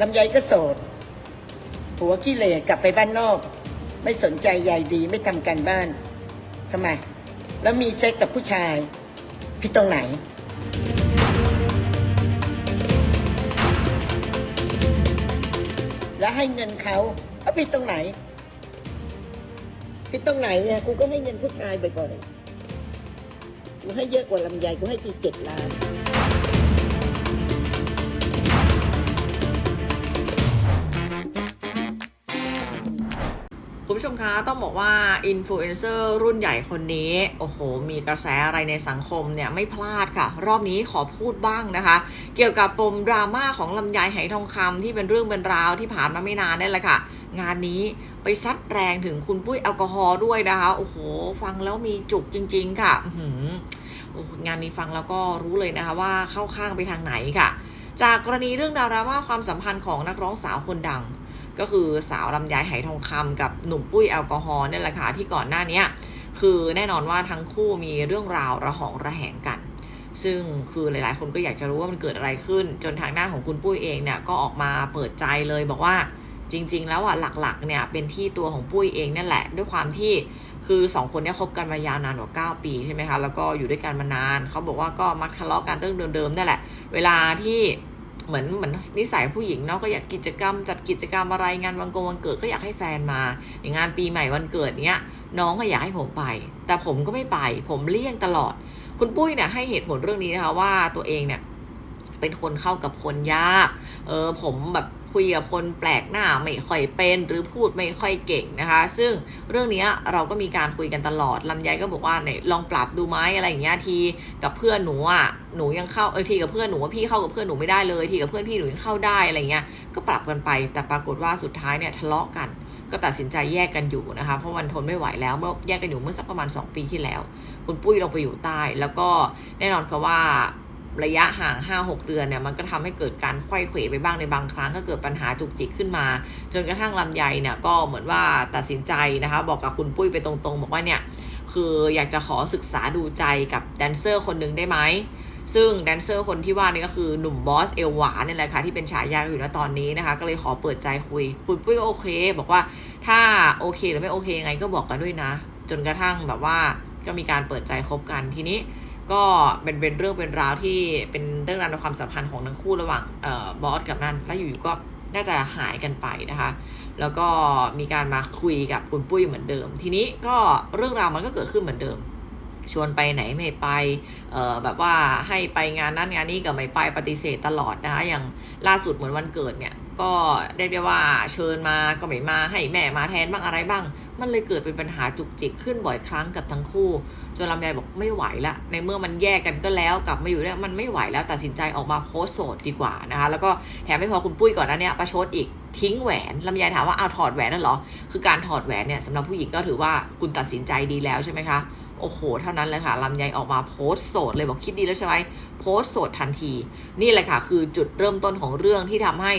ลำไยก็โสด หัวขี้เหร่กลับไปบ้านนอก ไม่สนใจใยดีไม่ทำการบ้านทำไม แล้วมีเซ็กกับผู้ชายพี่ตรงไหน แล้วให้เงินเขาเอาพี่ตรงไหนพี่ตรงไหนอะกูก็ให้เงินผู้ชายไปก่อนกูให้เยอะกว่าลำไยกูให้ทีเจ็ดล้าน คุณผู้ชมคะต้องบอกว่าอินฟลูเอนเซอร์รุ่นใหญ่คนนี้ โอ้โห มีกระแสอะไรในสังคมเนี่ยไม่พลาดค่ะ รอบนี้ขอพูดบ้างนะคะ เกี่ยวกับปมดราม่าของลำไยไหทองคำที่เป็นเรื่องเป็นราวที่ผ่านมาไม่นานนั่แหละค่ะ งานนี้ไปซัดแรงถึงคุณปุ้ยแอลกอฮอล์ด้วยนะคะ โอ้โห ฟังแล้วมีจุกจริง ๆ ค่ะหือโอ้โหงานนี้ฟังแล้วก็รู้เลยนะคะว่าเข้าข้างไปทางไหนค่ะ จากกรณีเรื่องดราม่าความสัมพันธ์ของนักร้องสาวคนดัง ก็คือสาวลำไยไหทองคำกับหนุ่มปุ้ยแอลกอฮอล์เนี่ยแหละค่ะที่ก่อนหน้านี้คือแน่นอนว่าทั้งคู่มีเรื่องราวระหองระแหงกัน ซึ่งคือหลาย ๆ คนก็อยากจะรู้ว่ามันเกิดอะไรขึ้น จนทางด้านของคุณปุ้ยเองเนี่ยก็ออกมาเปิดใจเลยบอกว่าจริง ๆ แล้วอะหลัก ๆ เนี่ยเป็นที่ตัวของปุ้ยเองนั่นแหละ ด้วยความที่คือสองคนเนี้คบกันมายาวนานกว่า9ปีใช่ไหมคะแล้วก็อยู่ด้วยกันมานานเขาบอกว่าก็มักทะเลาะกันเรื่องเดิมๆนั่นแหละ เวลาที่ เหมือนเหมือนนิสัยผู้หญิงเนาะก็อยากกิจกรรม จัดกิจกรรมอะไรงานวันโกวันเกิดก็อยากให้แฟนมา อย่างงานปีใหม่วันเกิดเนี้ยน้องก็อยากให้ผมไป แต่ผมก็ไม่ไป ผมเลี่ยงตลอด คุณปุ้ยเนี่ยให้เหตุผลเรื่องนี้นะคะว่าตัวเองเนี่ยเป็นคนเข้ากับคนยาก เออผมแบบ คุยกับคนแปลกหน้าไม่ค่อยเป็นหรือพูดไม่ค่อยเก่งนะคะ ซึ่งเรื่องนี้เราก็มีการคุยกันตลอดลำไยก็บอกว่าเนี่ยลองปรับดูไหมอะไรอย่างเงี้ยทีกับเพื่อนหนูอะหนูยังเข้าเออทีกับเพื่อนหนูว่าพี่เข้ากับเพื่อนหนูไม่ได้เลย ทีกับเพื่อนพี่หนูยังเข้าได้อะไรเงี้ยก็ปรับกันไป แต่ปรากฏว่าสุดท้ายเนี่ยทะเลาะกัน ก็ตัดสินใจแยกกันอยู่นะคะเพราะมันทนไม่ไหวแล้วเมื่อแยกกันอยู่เมื่อสักประมาณ 2 ปีที่แล้ว คุณปุ้ยลงไปอยู่ใต้ แล้วก็แน่นอนค่ะว่า ระยะห่าง 5-6 เดือนเนี่ยมันก็ทำให้เกิดการไขว้เขวไปบ้างในบางครั้งก็เกิดปัญหาจุกจิกขึ้นมา จนกระทั่งลำไยเนี่ยก็เหมือนว่าตัดสินใจนะคะ บอกกับคุณปุ้ยไปตรงๆ บอกว่าเนี่ยคืออยากจะขอศึกษาดูใจกับแดนเซอร์คนหนึ่งได้ไหมซึ่งแดนเซอร์คนที่ว่านี่ก็คือหนุ่มบอสเอลหวานนี่แหละค่ะที่เป็นฉายาอยู่ณตอนนี้นะคะ ก็เลยขอเปิดใจคุย คุณปุ้ยก็โอเค บอกว่าถ้าโอเคหรือไม่โอเคไงก็บอกกันด้วยนะ จนกระทั่งแบบว่าก็มีการเปิดใจคบกันทีนี้ ก็เป็นเป็นเรื่องเป็นราวที่เป็นเรื่องราวในความสัมพันธ์ของทั้งคู่ระหว่างเอ่อบอสกับนั่นแล้วอยู่ๆก็น่าจะหายกันไปนะคะ แล้วก็มีการมาคุยกับคุณปุ้ยเหมือนเดิม ทีนี้ก็เรื่องราวมันก็เกิดขึ้นเหมือนเดิม ชวนไปไหนไม่ไป เอ่อแบบว่าให้ไปงานนั้นงานนี้ก็ไม่ไปปฏิเสธตลอดนะคะอย่างล่าสุดเหมือนวันเกิดเนี่ย ก็เรียกได้ว่าเชิญมาก็ไม่มาให้แม่มาแทนบ้างอะไรบ้าง มันเลยเกิดเป็นปัญหาจุกจิกขึ้นบ่อยครั้งกับทั้งคู่ จนลำไยบอกไม่ไหวละ ในเมื่อมันแยกกันก็แล้วกลับมาอยู่เนี่ยมันไม่ไหวแล้วตัดสินใจออกมาโพสโสดดีกว่านะคะ แล้วก็แถมไม่พอคุณปุ้ยก่อนน้าเนี้ยประชดอีกทิ้งแหวนลำไยถามว่าเอาถอดแหวนนั่นหรอ คือการถอดแหวนเนี่ยสำหรับผู้หญิงก็ถือว่าคุณตัดสินใจดีแล้วใช่ไหมคะโอ้โห เท่านั้นเลยค่ะลำไยออกมาโพสโสดเลยบอกคิดดีแล้วใช่ไหมโพสโสดทันที นี่แหละค่ะ คือจุดเริ่มต้นของเรื่องที่ทำให้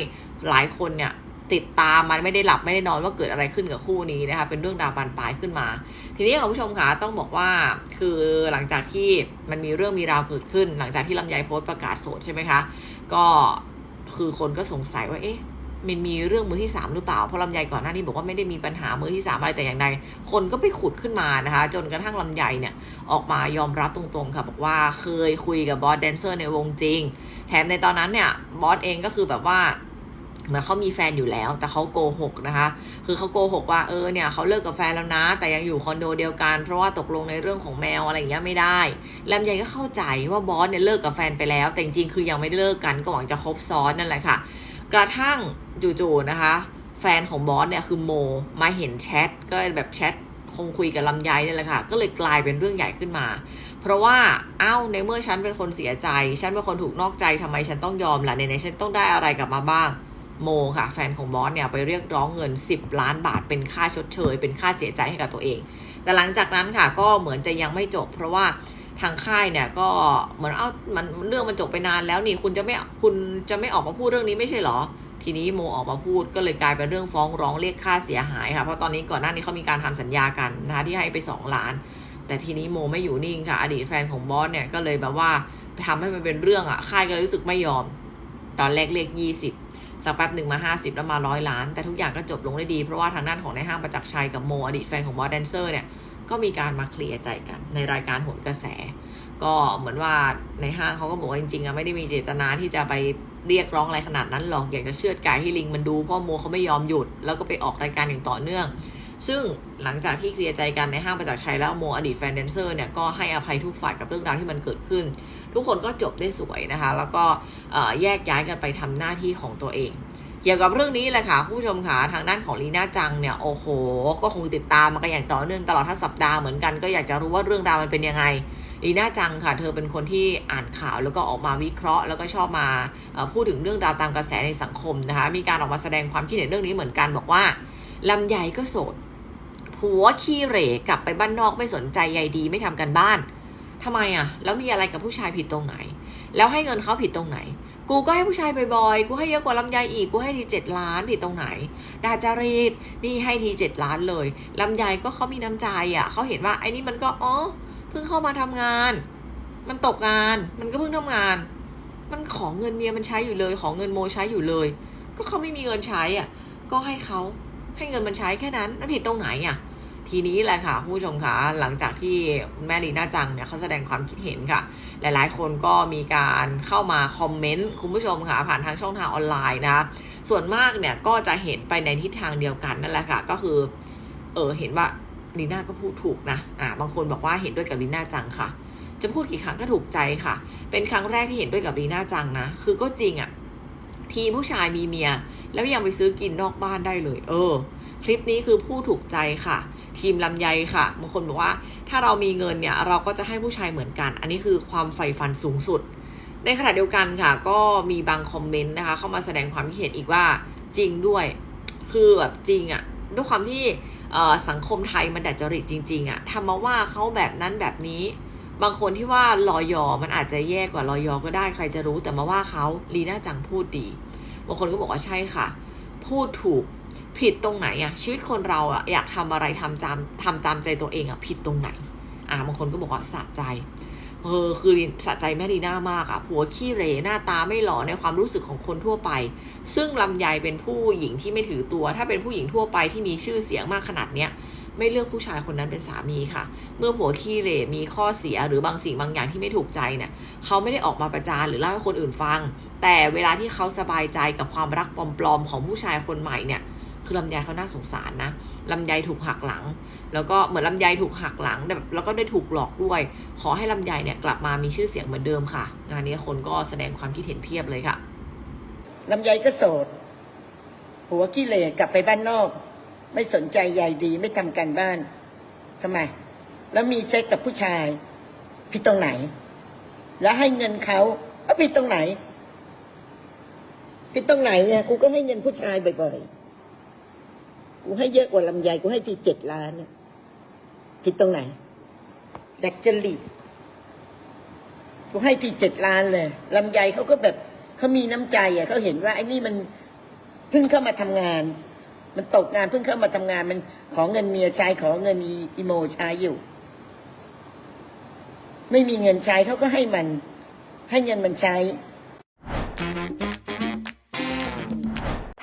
หลายคนเนี่ยติดตามมันไม่ได้หลับไม่ได้นอนว่าเกิดอะไรขึ้นกับคู่นี้นะคะเป็นเรื่องดาวบานปลายขึ้นมา ทีนี้คุณผู้ชมคะต้องบอกว่าคือหลังจากที่มันมีเรื่องมีราวเกิดขึ้น หลังจากที่ลำไยโพสต์ประกาศโสดใช่ไหมคะก็คือคนก็สงสัยว่าเอ๊ะมันมีเรื่องมือที่สามหรือเปล่าเพราะลำไยก่อนหน้านี้บอกว่าไม่ได้มีปัญหามือที่สามอะไรแต่อย่างใดคนก็ไปขุดขึ้นมานะคะ จนกระทั่งลำไยเนี่ยออกมายอมรับตรงๆค่ะบอกว่าเคยคุยกับบอสแดนเซอร์ในวงจริง แถมในตอนนั้นเนี่ยบอสเองก็คือแบบว่า เหมือนเขามีแฟนอยู่แล้ว แต่เขาโกหกนะคะ คือเขาโกหกว่าเออเนี่ยเขาเลิกกับแฟนแล้วนะ แต่ยังอยู่คอนโดเดียวกัน เพราะว่าตกลงในเรื่องของแมวอะไรอย่างเงี้ยไม่ได้ลำไยก็เข้าใจว่าบอสเนี่ยเลิกกับแฟนไปแล้ว แต่จริงๆคือยังไม่ได้เลิกกันก็หวังจะคบซ้อนนั่นแหละค่ะ กระทั่งจู่ๆนะคะ แฟนของบอสเนี่ยคือโมมาเห็นแชทก็แบบแชทคงคุยกับลำไยนี่แหละค่ะ ก็เลยกลายเป็นเรื่องใหญ่ขึ้นมา เพราะว่าเอ้าในเมื่อฉันเป็นคนเสียใจ ฉันเป็นคนถูกนอกใจทำไมฉันต้องยอมล่ะในในฉันต้องได้อะไรกลับมาบ้าง โมค่ะ แฟนของบอสเนี่ยไปเรียกร้องเงิน 10 ล้านบาท เป็นค่าชดเชย เป็นค่าเสียใจให้กับตัวเอง แต่หลังจากนั้นค่ะก็เหมือนจะยังไม่จบ เพราะว่าทางค่ายเนี่ยก็เหมือนเอ้ามันเรื่องมันจบไปนานแล้วนี่คุณจะไม่คุณจะไม่ออกมาพูดเรื่องนี้ไม่ใช่เหรอ ทีนี้โมออกมาพูดก็เลยกลายเป็นเรื่องฟ้องร้องเรียกค่าเสียหายค่ะเพราะตอนนี้ก่อนหน้านี้เขามีการทำสัญญากันนะคะที่ให้ไป 2 ล้าน แต่ทีนี้โมไม่อยู่นิ่งค่ะ อดีตแฟนของบอสเนี่ยก็เลยแบบว่าทำให้มันเป็นเรื่องอะค่ายก็เลยรู้สึกไม่ยอม ตอนแรกเรียก20สั สักแป๊บหนึ่งมา 50 แล้วมาร้อยล้าน แต่ทุกอย่างก็จบลงได้ดี เพราะว่าทางด้านของในายห้างประจักษ์ชัยกับโมอดีตแฟนของบอสแดนเซอร์เนี่ยก็มีการมาเคลียร์ใจกันในรายการโหนกระแส ก็เหมือนว่าในห้างเขาก็บอกว่าจริงๆอะไม่ได้มีเจตนาที่จะไปเรียกร้องอะไรขนาดนั้นหรอกอยากจะเชือดไก่ให้ลิงมันดูเพราะโมเขาไม่ยอมหยุดแล้วก็ไปออกรายการอย่างต่อเนื่อง ซึ่งหลังจากที่เคลียร์ใจกันในห้างประจักษ์ชัยแล้วโมอดีตแฟนแดนเซอร์เนี่ยก็ให้อภัยทุกฝ่ายกับเรื่องราวที่มันเกิดขึ้น ทุกคนก็จบได้สวยนะคะ แล้วก็แยกย้ายกันไปทำหน้าที่ของตัวเอง เกี่ยวกับเรื่องนี้แหละค่ะผู้ชมค่ะทางด้านของลีน่าจังเนี่ยโอ้โห ก็คงติดตามมากันอย่างต่อเนื่องตลอดทั้งสัปดาห์เหมือนกันก็อยากจะรู้ว่าเรื่องราวมันเป็นยังไงลีน่าจังค่ะ เธอเป็นคนที่อ่านข่าวแล้วก็ออกมาวิเคราะห์ แล้วก็ชอบมาพูดถึงเรื่องราวตามกระแสในสังคมนะคะ มีการออกมาแสดงความคิดเห็นเรื่องนี้เหมือนกันบอกว่าลำไยก็โสด ผัวขี้เหร่กลับไปบ้านนอกไม่สนใจใยดีไม่ทำกันบ้านทำไมอะ แล้วมีอะไรกับผู้ชายผิดตรงไหน แล้วให้เงินเขาผิดตรงไหน กูก็ให้ผู้ชายบ่อยๆ กูให้เยอะกว่าลำไยอีก กูให้ทีเจ็ดล้านผิดตรงไหน ดาจารีดนี่ให้ทีเจ็ดล้านเลยลำไยก็เขามีน้ำใจอะเขาเห็นว่าไอ้นี่มันก็อ๋อเพิ่งเข้ามาทำงาน มันตกงาน มันก็เพิ่งทำงาน มันขอเงินเมียมันใช้อยู่เลย ขอเงินโมใช้อยู่เลย ก็เขาไม่มีเงินใช้อะ ก็ให้เขาให้เงินมันใช้แค่นั้นมันผิดตรงไหนอะ ทีนี้แหละค่ะผู้ชมคะหลังจากที่แม่ลีน่าจังเนี่ยเขาแสดงความคิดเห็นค่ะ หลายๆ คนก็มีการเข้ามาคอมเมนต์คุณผู้ชมค่ะผ่านทางช่องทางออนไลน์นะคะส่วนมากเนี่ยก็จะเห็นไปในทิศทางเดียวกันนั่นแหละค่ะ ก็คือเออเห็นว่าลีน่าก็พูดถูกนะอ่าบางคนบอกว่าเห็นด้วยกับลีน่าจังค่ะ จะพูดกี่ครั้งก็ถูกใจค่ะ เป็นครั้งแรกที่เห็นด้วยกับลีน่าจังนะ คือก็จริงอะ่ะทีผู้ชายมีเมีย แล้วยังไปซื้อกินนอกบ้านได้เลย เออ คลิปนี้คือผู้ถูกใจค่ะ ทีมลำไยค่ะบางคนบอกว่า ถ้าเรามีเงินเนี่ยเราก็จะให้ผู้ชายเหมือนกัน อันนี้คือความใฝ่ฝันสูงสุด ในขณะเดียวกันค่ะ ก็มีบางคอมเมนต์นะคะ เข้ามาแสดงความคิดเห็นอีกว่าจริงด้วย คือแบบจริงอะ่ะด้วยความที่สังคมไทยมันดัดจริตจริง ๆอะ่ะทำมาว่าเขาแบบนั้นแบบนี้ บางคนที่ว่าลอยอมันอาจจะแย่กว่าลอยอก็ได้ใครจะรู้แต่มาว่าเขาลีน่าจังพูดดีบางคนก็บอกว่าใช่ค่ะ พูดถูก ผิดตรงไหนอะชีวิตคนเราอะอยากทำอะไรทำตามทำตามใจตัวเองอะผิดตรงไหน อ่าบางคนก็บอกว่าสะใจเออคือสะใจแม่ลีน่ามากอะผัวขี้เรหน้าตาไม่หล่อในความรู้สึกของคนทั่วไป ซึ่งลำไยเป็นผู้หญิงที่ไม่ถือตัว ถ้าเป็นผู้หญิงทั่วไปที่มีชื่อเสียงมากขนาดเนี้ยไม่เลือกผู้ชายคนนั้นเป็นสามีค่ะ เมื่อผัวขี้เรมีข้อเสียหรือบางสิ่งบางอย่างที่ไม่ถูกใจเนี่ยเขาไม่ได้ออกมาประจานหรือเล่าให้คนอื่นฟัง แต่เวลาที่เขาสบายใจกับความรักปลอมๆของผู้ชายคนใหม่เนี่ย คือลำไยเขาน่าสงสารนะลำไยถูกหักหลัง แล้วก็เหมือนลำไยถูกหักหลังแบบแล้วก็ได้ถูกหลอกด้วย ขอให้ลำไยเนี่ยกลับมามีชื่อเสียงเหมือนเดิมค่ะ งานนี้คนก็แสดงความคิดเห็นเพียบเลยค่ะลำไยก็โสดผัวขี้เหร่กลับไปบ้านนอก ไม่สนใจใยดีไม่ทำการบ้านทำไม แล้วมีเซ็กกับผู้ชายผิดตรงไหน แล้วให้เงินเขาเอาผิดตรงไหนผิดตรงไหนเนี่ยกูก็ให้เงินผู้ชายบ่อยๆ กูให้เยอะกว่าลำไยกูให้ทีเจ็ดล้านเนี่ยผิดตรงไหนดักจริตกูให้ทีเจ็ดล้านเลยลำไยเขาก็แบบเขามีน้ำใจอะเขาเห็นว่าไอ้นี่มันเพิ่งเข้ามาทำงาน มันตกงานเพิ่งเข้ามาทำงาน มันขอเงินเมียใช้ขอเงินอีโมใช้อยู่ ไม่มีเงินใช้เขาก็ให้มัน ให้เงินมันใช้